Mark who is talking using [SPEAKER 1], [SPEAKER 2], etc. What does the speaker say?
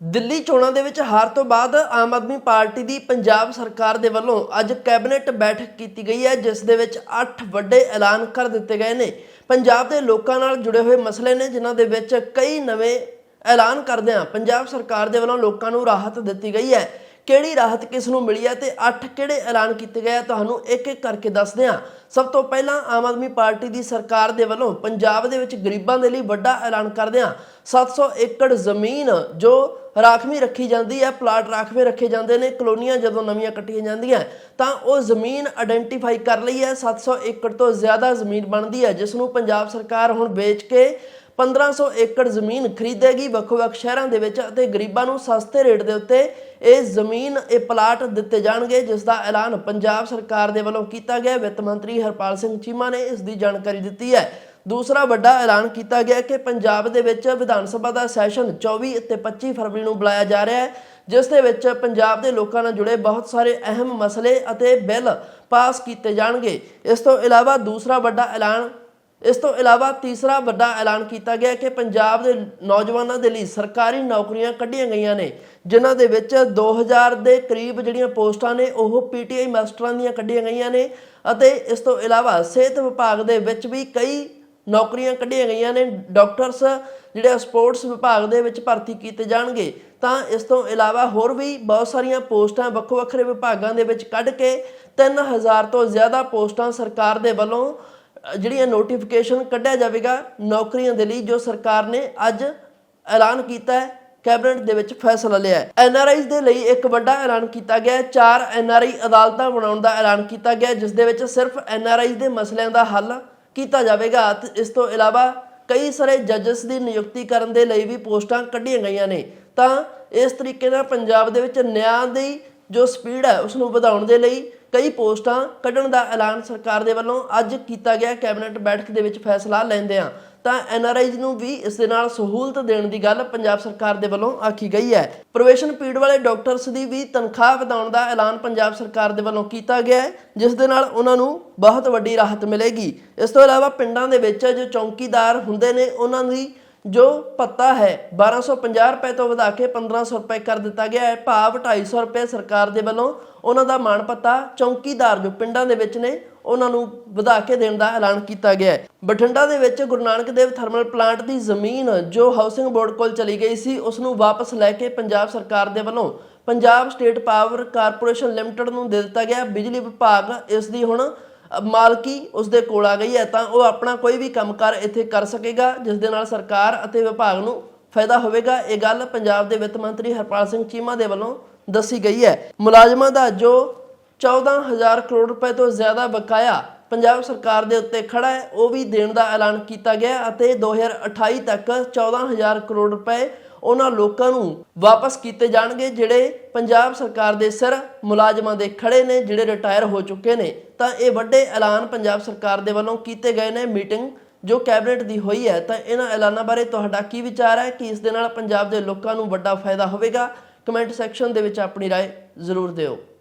[SPEAKER 1] ਦਿੱਲੀ ਚੋਣਾਂ ਦੇ ਵਿੱਚ ਹਾਰ ਤੋਂ ਬਾਅਦ ਆਮ ਆਦਮੀ ਪਾਰਟੀ ਦੀ ਪੰਜਾਬ ਸਰਕਾਰ ਦੇ ਵੱਲੋਂ ਅੱਜ ਕੈਬਨਿਟ ਬੈਠਕ ਕੀਤੀ ਗਈ ਹੈ, ਜਿਸ ਦੇ ਵਿੱਚ 8 ਵੱਡੇ ਐਲਾਨ ਕਰ ਦਿੱਤੇ ਗਏ ਨੇ। ਪੰਜਾਬ ਦੇ ਲੋਕਾਂ ਨਾਲ ਜੁੜੇ ਹੋਏ ਮਸਲੇ ਨੇ, ਜਿਨ੍ਹਾਂ ਦੇ ਵਿੱਚ ਕਈ ਨਵੇਂ ਐਲਾਨ ਕਰਦਿਆਂ ਪੰਜਾਬ ਸਰਕਾਰ ਦੇ ਵੱਲੋਂ ਲੋਕਾਂ ਨੂੰ ਰਾਹਤ ਦਿੱਤੀ ਗਈ ਹੈ। ਕਿਹੜੀ ਰਾਹਤ ਕਿਸ ਨੂੰ ਮਿਲੀ ਹੈ ਤੇ 8 ਕਿਹੜੇ ਐਲਾਨ ਕੀਤੇ ਗਏ ਆ, ਤੁਹਾਨੂੰ ਇੱਕ ਇੱਕ ਕਰਕੇ ਦੱਸਦੇ ਹਾਂ। ਸਭ ਤੋਂ ਪਹਿਲਾਂ ਆਮ ਆਦਮੀ ਪਾਰਟੀ ਦੀ ਸਰਕਾਰ ਦੇ ਵੱਲੋਂ ਪੰਜਾਬ ਦੇ ਵਿੱਚ ਗਰੀਬਾਂ ਦੇ ਲਈ ਵੱਡਾ ਐਲਾਨ ਕਰਦਿਆਂ 700 ਏਕੜ ਜ਼ਮੀਨ ਜੋ ਰਾਖਵੀਂ ਰੱਖੀ ਜਾਂਦੀ ਹੈ, ਪਲਾਟ ਰਾਖਵੇਂ ਰੱਖੇ ਜਾਂਦੇ ਨੇ, ਕਲੋਨੀਆਂ ਜਦੋਂ ਨਵੀਆਂ ਕੱਟੀਆਂ ਜਾਂਦੀਆਂ, ਤਾਂ ਉਹ ਜ਼ਮੀਨ ਆਇਡੈਂਟੀਫਾਈ ਕਰ ਲਈ ਹੈ 700 ਏਕੜ ਤੋਂ ਜ਼ਿਆਦਾ ਜ਼ਮੀਨ ਬਣਦੀ ਹੈ ਜਿਸ ਨੂੰ ਪੰਜਾਬ ਸਰਕਾਰ ਹੁਣ ਵੇਚ ਕੇ 1500 ਏਕੜ ਜ਼ਮੀਨ ਖਰੀਦੇਗੀ ਵੱਖ-ਵੱਖ ਸ਼ਹਿਰਾਂ ਦੇ ਵਿੱਚ ਅਤੇ ਗਰੀਬਾਂ ਨੂੰ ਸਸਤੇ ਰੇਟ ਦੇ ਉੱਤੇ ਇਹ ਜ਼ਮੀਨ, ਇਹ ਪਲਾਟ ਦਿੱਤੇ ਜਾਣਗੇ, ਜਿਸ ਦਾ ਐਲਾਨ ਪੰਜਾਬ ਸਰਕਾਰ ਦੇ ਵੱਲੋਂ ਕੀਤਾ ਗਿਆ ਵਿੱਤ ਮੰਤਰੀ ਹਰਪਾਲ ਸਿੰਘ ਚੀਮਾ ਨੇ ਇਸ ਦੀ ਜਾਣਕਾਰੀ ਦਿੱਤੀ ਹੈ। ਦੂਸਰਾ ਵੱਡਾ ਐਲਾਨ ਕੀਤਾ ਗਿਆ ਕਿ ਪੰਜਾਬ ਦੇ ਵਿੱਚ ਵਿਧਾਨ ਸਭਾ ਦਾ ਸੈਸ਼ਨ 24 ਅਤੇ 25 ਫਰਵਰੀ ਨੂੰ ਬੁਲਾਇਆ ਜਾ ਰਿਹਾ ਹੈ, ਜਿਸ ਦੇ ਵਿੱਚ ਪੰਜਾਬ ਦੇ ਲੋਕਾਂ ਨਾਲ ਜੁੜੇ ਬਹੁਤ ਸਾਰੇ ਅਹਿਮ ਮਸਲੇ ਅਤੇ ਬਿੱਲ ਪਾਸ ਕੀਤੇ ਜਾਣਗੇ। ਇਸ ਤੋਂ ਇਲਾਵਾ ਦੂਸਰਾ ਵੱਡਾ ਐਲਾਨ, ਇਸ ਤੋਂ ਇਲਾਵਾ ਤੀਸਰਾ ਵੱਡਾ ਐਲਾਨ ਕੀਤਾ ਗਿਆ ਕਿ ਪੰਜਾਬ ਦੇ ਨੌਜਵਾਨਾਂ ਦੇ ਲਈ ਸਰਕਾਰੀ ਨੌਕਰੀਆਂ ਕੱਢੀਆਂ ਗਈਆਂ ਨੇ, ਜਿਨ੍ਹਾਂ ਦੇ ਵਿੱਚ 2000 ਦੇ ਕਰੀਬ ਜਿਹੜੀਆਂ ਪੋਸਟਾਂ ਨੇ, ਉਹ ਪੀਟੀਆਈ ਮਾਸਟਰਾਂ ਦੀਆਂ ਕੱਢੀਆਂ ਗਈਆਂ ਨੇ ਅਤੇ ਇਸ ਤੋਂ ਇਲਾਵਾ ਸਿਹਤ ਵਿਭਾਗ ਦੇ ਵਿੱਚ ਵੀ ਕਈ ਨੌਕਰੀਆਂ ਕੱਢੀਆਂ ਗਈਆਂ ਨੇ, ਡਾਕਟਰਸ ਜਿਹੜੇ ਸਪੋਰਟਸ ਵਿਭਾਗ ਦੇ ਵਿੱਚ ਭਰਤੀ ਕੀਤੇ ਜਾਣਗੇ, ਤਾਂ ਇਸ ਤੋਂ ਇਲਾਵਾ ਹੋਰ ਵੀ ਬਹੁਤ ਸਾਰੀਆਂ ਪੋਸਟਾਂ ਵੱਖੋ ਵੱਖਰੇ ਵਿਭਾਗਾਂ ਦੇ ਵਿੱਚ ਕੱਢ ਕੇ 3000 ਤੋਂ ਜ਼ਿਆਦਾ ਪੋਸਟਾਂ ਸਰਕਾਰ ਦੇ ਵੱਲੋਂ ਜਿਹੜੀਆਂ ਨੋਟੀਫਿਕੇਸ਼ਨ ਕੱਢਿਆ ਜਾਵੇਗਾ ਨੌਕਰੀਆਂ ਦੇ ਲਈ ਜੋ ਸਰਕਾਰ ਨੇ ਅੱਜ ਐਲਾਨ ਕੀਤਾ ਹੈ, ਕੈਬਨਿਟ ਦੇ ਵਿੱਚ ਫੈਸਲਾ ਲਿਆ ਹੈ। ਐਨਆਰਆਈਜ਼ ਦੇ ਲਈ ਇੱਕ ਵੱਡਾ ਐਲਾਨ ਕੀਤਾ ਗਿਆ ਹੈ, ਚਾਰ ਐਨਆਰਆਈ ਅਦਾਲਤਾਂ ਬਣਾਉਣ ਦਾ ਐਲਾਨ ਕੀਤਾ ਗਿਆ ਜਿਸ ਦੇ ਵਿੱਚ ਸਿਰਫ ਐਨਆਰਆਈਜ਼ ਦੇ ਮਸਲਿਆਂ ਦਾ ਹੱਲ ਕੀਤਾ ਜਾਵੇਗਾ। ਤੇ ਇਸ ਤੋਂ ਇਲਾਵਾ ਕਈ ਸਾਰੇ ਜੱਜਸ ਦੀ ਨਿਯੁਕਤੀ ਕਰਨ ਦੇ ਲਈ ਵੀ ਪੋਸਟਾਂ ਕੱਢੀਆਂ ਗਈਆਂ ਨੇ। ਤਾਂ ਇਸ ਤਰੀਕੇ ਨਾਲ ਪੰਜਾਬ ਦੇ ਵਿੱਚ ਨਿਆਂ ਦੀ ਜੋ ਸਪੀਡ ਹੈ ਉਸ ਨੂੰ ਵਧਾਉਣ ਦੇ ਲਈ ਕਈ ਪੋਸਟਾਂ ਕੱਢਣ ਦਾ ਐਲਾਨ ਸਰਕਾਰ ਦੇ ਵੱਲੋਂ ਅੱਜ ਕੀਤਾ ਗਿਆ। ਕੈਬਨਿਟ ਬੈਠਕ ਦੇ ਵਿੱਚ ਫੈਸਲਾ ਲੈਂਦੇ ਆ ਤਾਂ ਐਨਆਰਆਈਜ਼ ਨੂੰ ਵੀ ਇਸ ਦੇ ਨਾਲ ਸਹੂਲਤ ਦੇਣ ਦੀ ਗੱਲ ਪੰਜਾਬ ਸਰਕਾਰ ਦੇ ਵੱਲੋਂ ਆਖੀ ਗਈ ਹੈ। ਪ੍ਰੋਵੇਸ਼ਨ ਪੀੜ ਵਾਲੇ ਡਾਕਟਰਸ ਦੀ ਵੀ ਤਨਖਾਹ ਵਧਾਉਣ ਦਾ ਐਲਾਨ ਪੰਜਾਬ ਸਰਕਾਰ ਦੇ ਵੱਲੋਂ ਕੀਤਾ ਗਿਆ ਹੈ, ਜਿਸ ਦੇ ਨਾਲ ਉਹਨਾਂ ਨੂੰ ਬਹੁਤ ਵੱਡੀ ਰਾਹਤ ਮਿਲੇਗੀ। ਇਸ ਤੋਂ ਇਲਾਵਾ ਪਿੰਡਾਂ ਦੇ ਵਿੱਚ ਜੋ ਚੌਕੀਦਾਰ ਹੁੰਦੇ ਨੇ, ਉਹਨਾਂ ਦੀ ਜੋ ਪੱਤਾ ਹੈ 1250 ਰੁਪਏ ਤੋਂ ਵਧਾ ਕੇ 1500 ਰੁਪਏ ਕਰ ਦਿੱਤਾ ਗਿਆ ਹੈ। ਭਾਵ 250 ਰੁਪਏ ਸਰਕਾਰ ਦੇ ਵੱਲੋਂ ਉਹਨਾਂ ਦਾ ਮਾਣ ਪੱਤਾ ਚੌਕੀਦਾਰ ਜੋ ਪਿੰਡਾਂ ਦੇ ਵਿੱਚ ਨੇ, ਉਹਨਾਂ ਨੂੰ ਵਧਾ ਕੇ ਦੇਣ ਦਾ ਐਲਾਨ ਕੀਤਾ ਗਿਆ ਹੈ। ਬਠਿੰਡਾ ਦੇ ਵਿੱਚ ਗੁਰੂ ਨਾਨਕ ਦੇਵ ਥਰਮਲ ਪਲਾਂਟ ਦੀ ਜ਼ਮੀਨ ਜੋ ਹਾਊਸਿੰਗ ਬੋਰਡ ਕੋਲ ਚਲੀ ਗਈ ਸੀ, ਉਸ ਨੂੰ ਵਾਪਸ ਲੈ ਕੇ ਪੰਜਾਬ ਸਰਕਾਰ ਦੇ ਵੱਲੋਂ Punjab state power corporation limited ਨੂੰ ਦੇ ਦਿੱਤਾ ਗਿਆ। ਬਿਜਲੀ ਵਿਭਾਗ ਇਸ ਦੀ ਹੁਣ ਮਾਲਕੀ ਉਸ ਦੇ ਕੋਲ ਆ ਗਈ ਹੈ, ਤਾਂ ਉਹ ਆਪਣਾ ਕੋਈ ਵੀ ਕੰਮਕਾਰ ਇੱਥੇ ਕਰ ਸਕੇਗਾ, ਜਿਸ ਦੇ ਨਾਲ ਸਰਕਾਰ ਅਤੇ ਵਿਭਾਗ ਨੂੰ ਫਾਇਦਾ ਹੋਵੇਗਾ। ਇਹ ਗੱਲ ਪੰਜਾਬ ਦੇ ਵਿੱਤ ਮੰਤਰੀ ਹਰਪਾਲ ਸਿੰਘ ਚੀਮਾ ਦੇ ਵੱਲੋਂ ਦੱਸੀ ਗਈ ਹੈ। ਮੁਲਾਜ਼ਮਾਂ ਦਾ ਜੋ 14000 ਕਰੋੜ ਰੁਪਏ ਤੋਂ ਜ਼ਿਆਦਾ ਬਕਾਇਆ ਪੰਜਾਬ ਸਰਕਾਰ ਦੇ ਉੱਤੇ ਖੜਾ ਹੈ, ਉਹ ਵੀ ਦੇਣ ਦਾ ਐਲਾਨ ਕੀਤਾ ਗਿਆ ਅਤੇ 2028 ਤੱਕ 14000 ਕਰੋੜ ਰੁਪਏ ਉਹਨਾਂ ਲੋਕਾਂ ਨੂੰ ਵਾਪਸ ਕੀਤੇ ਜਾਣਗੇ ਜਿਹੜੇ ਪੰਜਾਬ ਸਰਕਾਰ ਦੇ ਸਿਰ ਮੁਲਾਜ਼ਮਾਂ ਦੇ ਖੜੇ ਨੇ ਜਿਹੜੇ ਰਿਟਾਇਰ ਹੋ ਚੁੱਕੇ ਨੇ ਤਾਂ ਇਹ ਵੱਡੇ ਐਲਾਨ ਪੰਜਾਬ ਸਰਕਾਰ ਦੇ ਵੱਲੋਂ ਕੀਤੇ ਗਏ ਨੇ ਮੀਟਿੰਗ ਜੋ ਕੈਬਨਿਟ ਦੀ ਹੋਈ ਹੈ ਤਾਂ ਇਹਨਾਂ ਐਲਾਨਾਂ ਬਾਰੇ ਤੁਹਾਡਾ ਕੀ ਵਿਚਾਰ ਹੈ ਕਿ ਇਸ ਦੇ ਨਾਲ ਪੰਜਾਬ ਦੇ ਲੋਕਾਂ ਨੂੰ ਵੱਡਾ ਫਾਇਦਾ ਹੋਵੇਗਾ ਕਮੈਂਟ ਸੈਕਸ਼ਨ ਦੇ ਵਿੱਚ ਆਪਣੀ رائے ਜ਼ਰੂਰ ਦਿਓ